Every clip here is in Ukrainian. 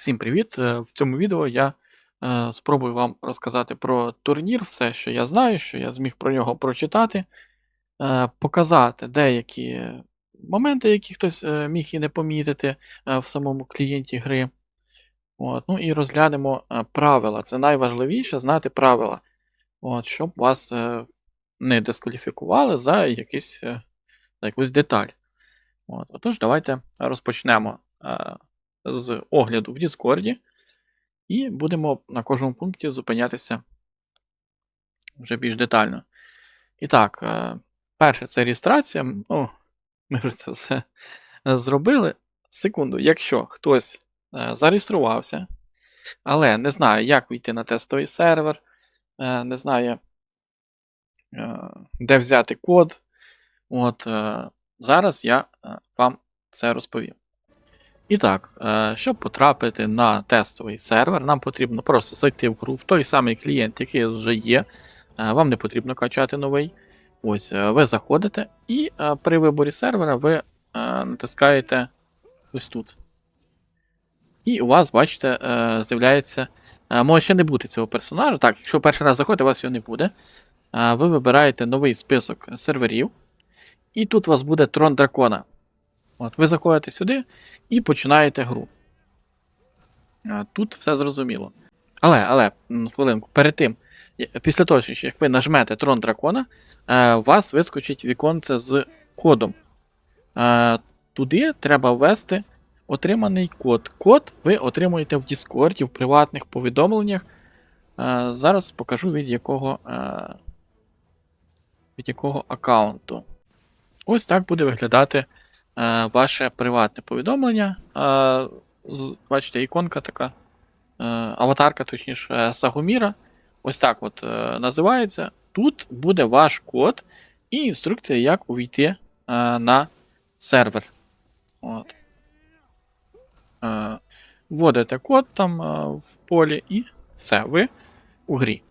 Всім привіт! Е, В цьому відео я е, спробую вам розказати про турнір, все, що я знаю, що я зміг про нього прочитати, е, показати деякі моменти, які хтось е, міг і не помітити е, в самому клієнті гри. От, ну і розглянемо е, правила. Це найважливіше знати правила, от, щоб вас е, не дискваліфікували за, якийсь, е, за якусь деталь. От, отож, давайте розпочнемо. е, з огляду в Діскорді, і будемо на кожному пункті зупинятися вже більш детально. І так, е, перше це реєстрація. Ну, Ми вже це все зробили. Секунду, якщо хтось е, зареєструвався, але не знає, як вийти на тестовий сервер, е, не знає, де взяти код, от зараз я вам це розповім. І так, е, щоб потрапити на тестовий сервер, нам потрібно просто зайти в гру в той самий клієнт, який вже є. Е, вам не потрібно качати новий. Ось, е, ви заходите, і при виборі сервера ви натискаєте ось тут. І у вас, бачите, з'являється. Може ще не бути цього персонажа. Так, якщо перший раз заходите, у вас його не буде. Ви вибираєте новий список серверів. І тут у вас буде трон дракона. От, Ви заходите сюди і починаєте гру. Тут все зрозуміло. Але, але, хвилинку, перед тим, після того, як ви нажмете трон дракона, е, у вас вискочить віконце з кодом. Е, туди треба ввести отриманий код. Код ви отримуєте в Discord, в приватних повідомленнях. Е, зараз покажу від якого від якого аккаунту. Ось так буде виглядати ваше приватне повідомлення. Е, бачите, іконка така, е, аватарка, точніше, Сагуміра. Ось так от називається. Тут буде ваш код і інструкція, як увійти на сервер. От. Вводите код там в полі і все, ви у грі.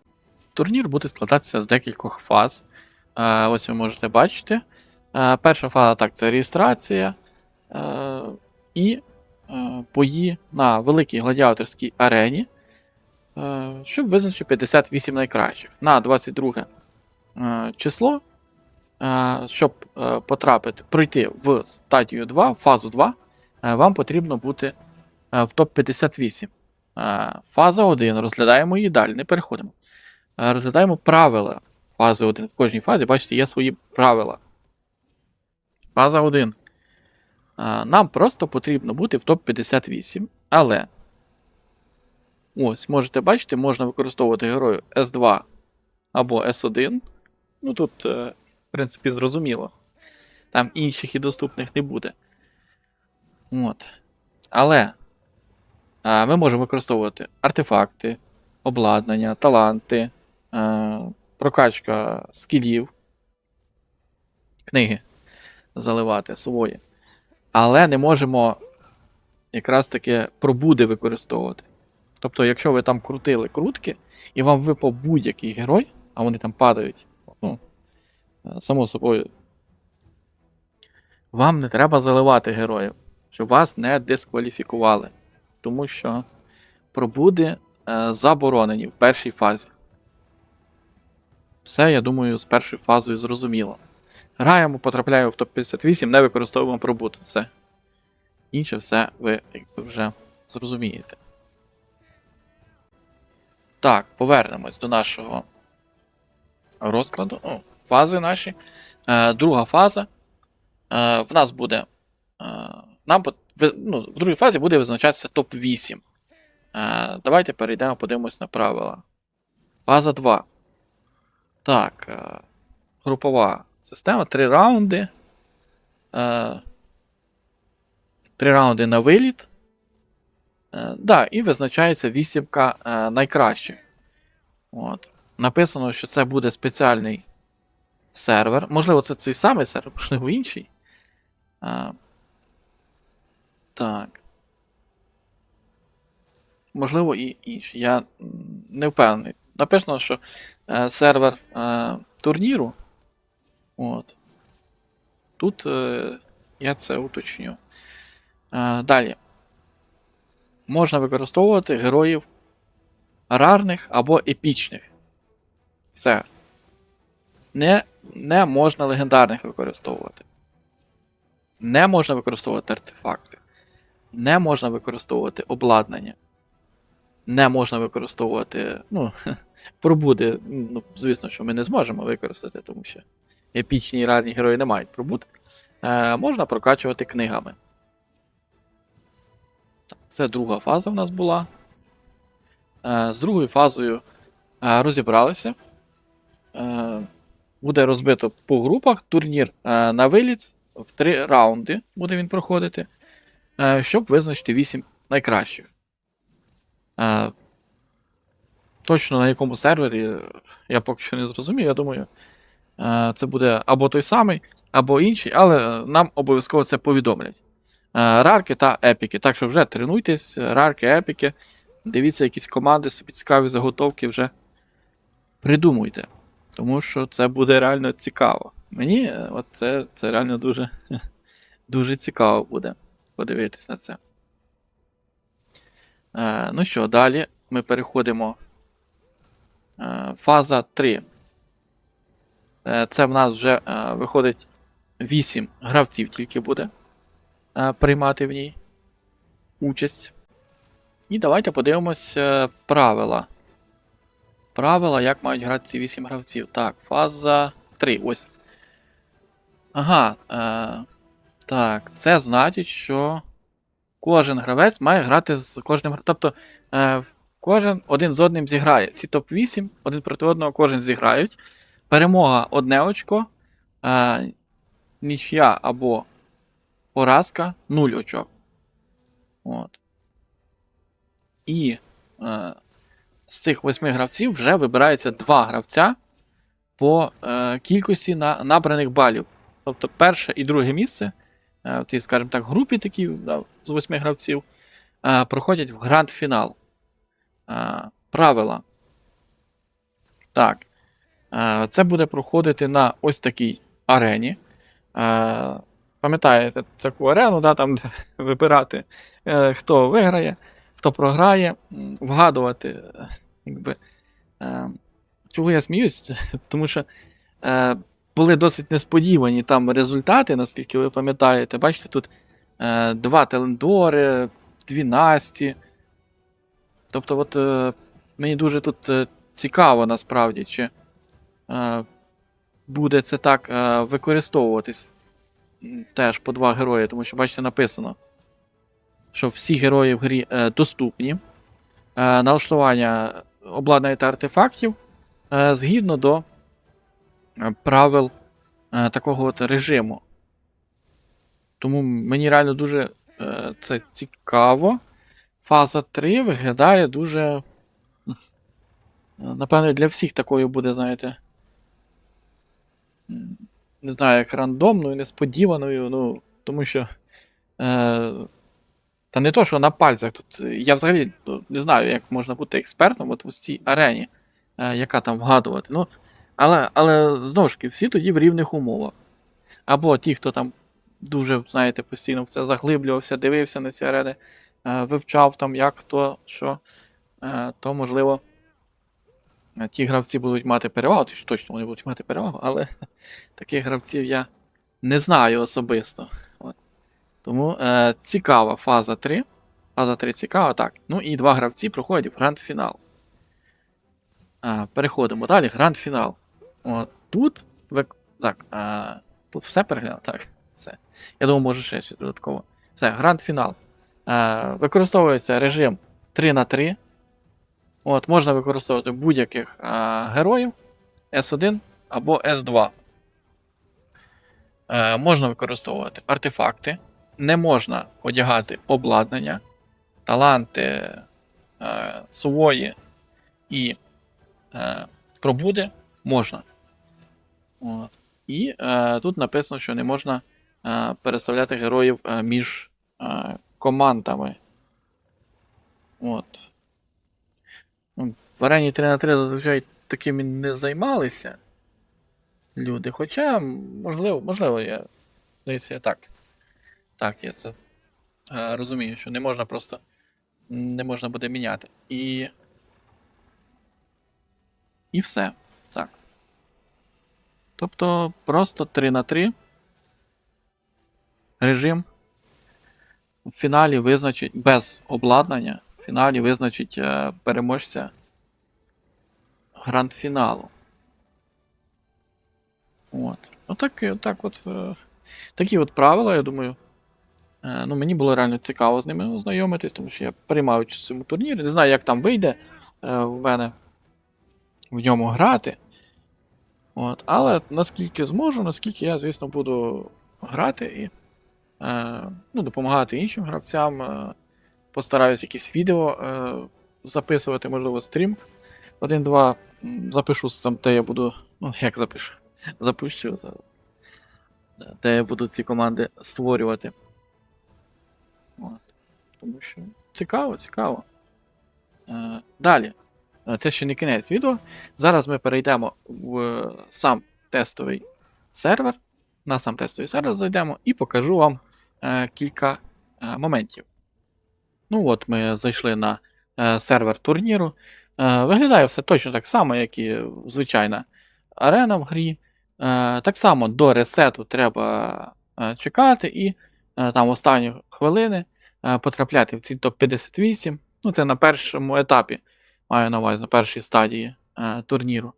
Турнір буде складатися з декількох фаз. Ось ви можете бачити. Е, перша фаза так, це реєстрація е, і е, бої на великій гладіаторській арені, щоб визначити 58 найкращих. На 22 число, щоб потрапити, пройти в стадію 2, фазу 2, вам потрібно бути в топ-58. Фаза 1. Розглядаємо її далі, не переходимо. Розглядаємо правила фази 1. В кожній фазі, бачите, є свої правила. Фаза 1. Нам просто потрібно бути в топ-58, але. Ось, можете бачити, можна використовувати герою S2 або S1. Ну тут, е, в принципі, зрозуміло. Там інших і доступних не буде. От. Але ми можемо використовувати артефакти, обладнання, таланти, прокачка скілів, книги заливати свої. Але не можемо якраз таки пробуди використовувати. Тобто, якщо ви там крутили крутки, і вам випав будь-який герой, а вони там падають, ну, само собою, вам не треба заливати героїв, щоб вас не дискваліфікували. Тому що пробуди е, заборонені в першій фазі. Все, я думаю, з першою фазою зрозуміло. Граємо, потрапляємо в топ-58, не використовуємо пробут. Все. Інше все ви вже зрозумієте. Так, повернемось до нашого розкладу. О, фази наші. Е, Друга фаза. Е, В нас буде. Е, нам ну, В другій фазі буде визначатися топ-8. Е, Давайте перейдемо, подивимось на правила. Фаза 2. Так. Е, Групова Система три раунди. Е, Три раунди на виліт. Е, да, І визначається вісімка е, найкращих. От. Написано, що це буде спеціальний сервер. Можливо, це цей самий сервер, можливо, інший. Е, так. Можливо, і інший. Я не впевнений. Написано, що е, сервер е, турніру. От. Тут е, я це уточню. Е, Далі. можна використовувати героїв рарних або епічних. Все. Не, не можна легендарних використовувати. Не можна використовувати артефакти. Не можна використовувати обладнання. Не можна використовувати. Ну, пробуди. Ну, звісно, що ми не зможемо використати, тому що епічні і рарні герої не мають пробуд. Е, можна прокачувати книгами. Це друга фаза в нас була. Е, з другою фазою е, розібралися. Е, буде розбито по групах турнір е, на виліт в три раунди буде він проходити, е, щоб визначити 8 найкращих. Е, точно на якому сервері я поки що не зрозумів. Я думаю, це буде або той самий, або інший, але е, нам обов'язково це повідомлять. Е, Рарки та епіки. Так що вже тренуйтесь, рарки, епіки. Дивіться якісь команди, собі цікаві заготовки вже придумуйте. Тому що це буде реально цікаво. Мені е, от це, це реально дуже, дуже цікаво буде подивитись на це. Е, ну що, далі ми переходимо. Е, фаза 3. Е, це в нас вже е, виходить 8 гравців тільки буде е, приймати в ній участь. І давайте подивимось правила. Правила, як мають грати ці 8 гравців. Так, фаза 3. Ось. Ага. Е, так, це значить, що кожен гравець має грати з кожним гравцем. Тобто е, кожен один з одним зіграє. Ці топ-8, один проти одного кожен зіграють. Перемога одне очко. Е, нічия або поразка 0 очок. От. І е, з цих восьми гравців вже вибирається два гравця по е, кількості на, набраних балів. Тобто перше і друге місце е, в цій, скажімо так, групі такі, да, з восьми гравців е, проходять в гранд-фінал. Е, правила. Так. Е, це буде проходити на ось такій арені. Е, пам'ятаєте таку арену, да, там, де вибирати, е, хто виграє, хто програє, вгадувати. Якби, чого я сміюсь? Тому що були досить несподівані там результати, наскільки ви пам'ятаєте. Бачите, тут два Телендори, дві Насті. Тобто, от мені дуже тут цікаво насправді, чи буде це так е, використовуватись теж по два герої, тому що, бачите, написано, що всі герої в грі е, доступні. Е, налаштування обладнання та артефактів е, згідно до е, правил е, такого от режиму. Тому мені реально дуже е, це цікаво. Фаза 3 виглядає дуже. Напевно, для всіх такою буде, знаєте. Не знаю, як рандомною, несподіваною, ну, тому що. Е, та не то, що на пальцях. Тут я взагалі ну, не знаю, як можна бути експертом от у цій арені, е, яка там вгадувати. Ну, але, але знову ж таки, всі тоді в рівних умовах. Або ті, хто там дуже, знаєте, постійно в це заглиблювався, дивився на ці арени, е, вивчав там, як хто, що, е, то можливо. Е, Ті гравці будуть мати перевагу, точно вони будуть мати перевагу, але таких гравців я не знаю особисто. Тому е, цікава фаза 3. Фаза 3 цікава, так. Ну і два гравці проходять в гранд-фінал. Е, переходимо далі. Гранд-фінал. Тут. Ви... Так, е, тут все переглянуло. Так, все. Я думаю, може ще додатково. Все, гранд-фінал. Е, використовується режим 3 на 3. От, можна використовувати будь-яких героїв S1 або S2. Е, можна використовувати артефакти не можна одягати обладнання, таланти, е, сувої і е, пробуди можна. От. І е, тут написано, що не можна е, переставляти героїв е, між е, командами. От. Ну, В арені 3 на 3 зазвичай такими не займалися люди. Хоча, можливо, можливо, я десь я так. Так, я це е, розумію, що не можна просто не можна буде міняти. І. І все. Так. Тобто просто 3 на 3 режим в фіналі визначить без обладнання. Фіналі визначить е, переможця гранд-фіналу. От. Ну так, так от. Е, такі от правила, я думаю. Е, ну, мені було реально цікаво з ними ознайомитись, тому що я приймав участь у цьому турнірі. Не знаю, як там вийде в мене в ньому грати. От, але наскільки зможу, наскільки я, звісно, буду грати і ну, допомагати іншим гравцям. Постараюсь якісь відео е, записувати, можливо, стрім. Один-два запишу там, де я буду. Ну, як запишу? Запущу. за- Де я буду ці команди створювати. От. Тому що цікаво, цікаво. Е, далі. Е, Це ще не кінець відео. Зараз ми перейдемо в сам тестовий сервер. На сам тестовий сервер зайдемо і покажу вам е, кілька е, моментів. Ну от, ми зайшли на е, сервер турніру. Е, виглядає все точно так само, як і звичайна арена в грі. Е, так само до ресету треба е, чекати і е, там останні хвилини е, потрапляти в ці топ-58. Ну, це на першому етапі, маю на увазі, на першій стадії е, турніру.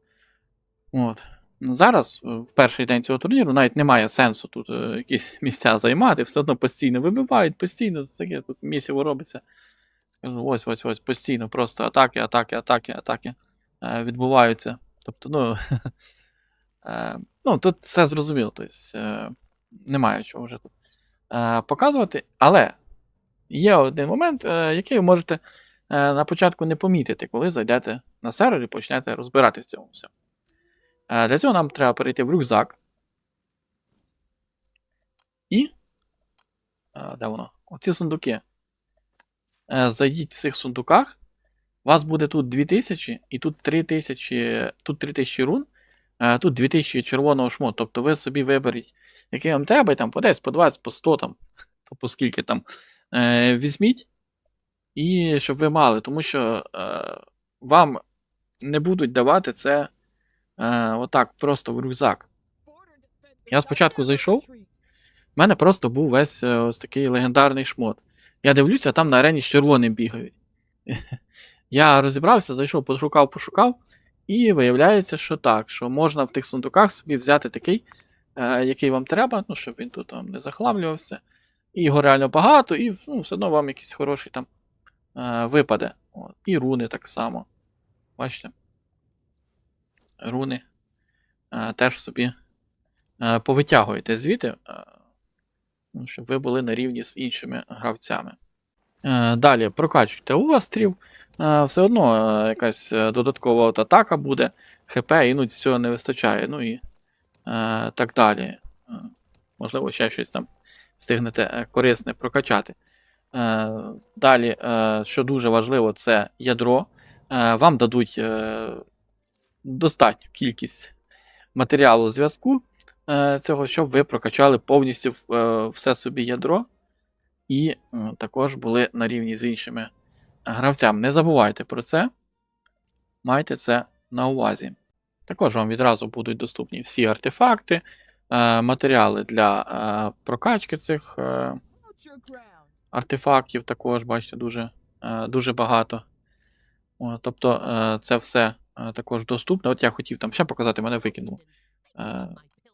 От. Зараз, е, в перший день цього турніру, навіть немає сенсу тут е, якісь місця займати, все одно постійно вибивають, постійно таке тут місіво робиться. Ось, ось, ось, постійно, просто атаки, атаки, атаки, атаки е, відбуваються. Тобто, ну, ну, тут все зрозуміло, тобто, немає чого вже тут показувати. Але є один момент, який ви можете на початку не помітити, коли зайдете на сервер і почнете розбиратися в цьому всьому. Е, Для цього нам треба перейти в рюкзак. І. е, Де воно? Оці сундуки. Е, Зайдіть в цих сундуках. У вас буде тут 2000 і тут 3000, тут 3000 рун, тут 2000 червоного шмоту. Тобто ви собі виберіть, який вам треба, і там по 10, по 20, по 100 там, то по скільки там. Візьміть. І щоб ви мали, тому що вам не будуть давати це е, отак, просто в рюкзак. Я спочатку зайшов. У мене просто був весь е, ось такий легендарний шмот. Я дивлюся, там на арені з червоним бігають. Я розібрався, зайшов, пошукав, пошукав, і виявляється, що так, що можна в тих сундуках собі взяти такий, е, який вам треба, ну, щоб він тут там не захламлювався. І його реально багато, і ну, все одно вам якийсь хороший там е, випаде. От. І руни так само. Бачите? Руни е, теж собі е, повитягуєте звідти, е, ну, щоб ви були на рівні з іншими гравцями. Далі прокачуйте у вас стрів. Е, Все одно якась додаткова от атака буде, ХП, іноді цього не вистачає. Ну і так далі. Можливо, ще щось там встигнете корисне прокачати. Далі, що дуже важливо, це ядро. Вам дадуть достатню кількість матеріалу зв'язку е, цього, щоб ви прокачали повністю е, все собі ядро. І е, також були на рівні з іншими гравцями. Не забувайте про це. Майте це на увазі. Також вам відразу будуть доступні всі артефакти, матеріали для прокачки цих артефактів, також, бачите, дуже, дуже багато. Тобто це все також доступно. От я хотів там ще показати, мене викинуло. Е,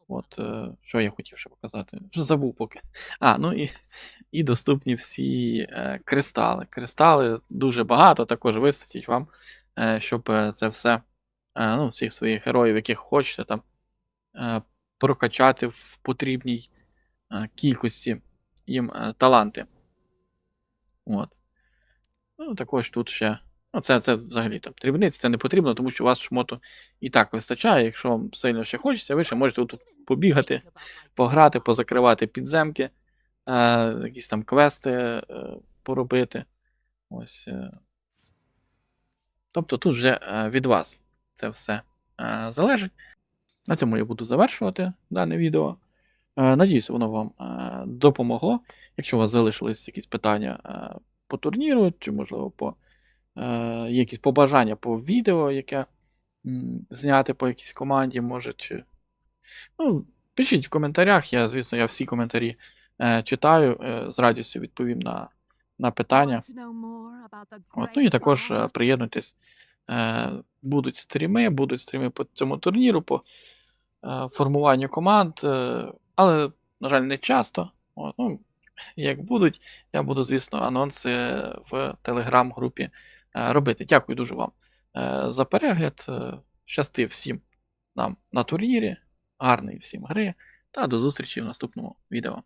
От, е, що я хотів ще показати? Вже забув поки. А, ну і, і доступні всі е, кристали. Кристали дуже багато, також вистачить вам, е, щоб е, це все, е, ну, всіх своїх героїв, яких хочете там, е, прокачати в потрібній е, кількості їм е, таланти. От. Ну, також тут ще. Ну, це, це взагалі там дрібниці, це не потрібно, тому що у вас шмоту і так вистачає. Якщо вам сильно ще хочеться, ви ще можете тут побігати, пограти, позакривати підземки, е, якісь там квести е, поробити. Ось. Е. Тобто тут вже е, від вас це все е, залежить. На цьому я буду завершувати дане відео. Е, надіюсь, воно вам е, допомогло. Якщо у вас залишились якісь питання, е, по турніру, чи, можливо, по е, якісь побажання по відео, яке м, зняти по якійсь команді, може, чи. Ну, пишіть в коментарях. Я, звісно, я всі коментарі е, читаю, е, з радістю відповім на, на питання. От, ну і також е, приєднуйтесь. Е, будуть стріми, будуть стріми по цьому турніру, по е, формуванню команд, е, але, на жаль, не часто. От, ну, як будуть, я буду, звісно, анонси в телеграм-групі робити. Дякую дуже вам е, за перегляд. Е, щасти всім нам на турнірі, гарної всім гри та до зустрічі в наступному відео.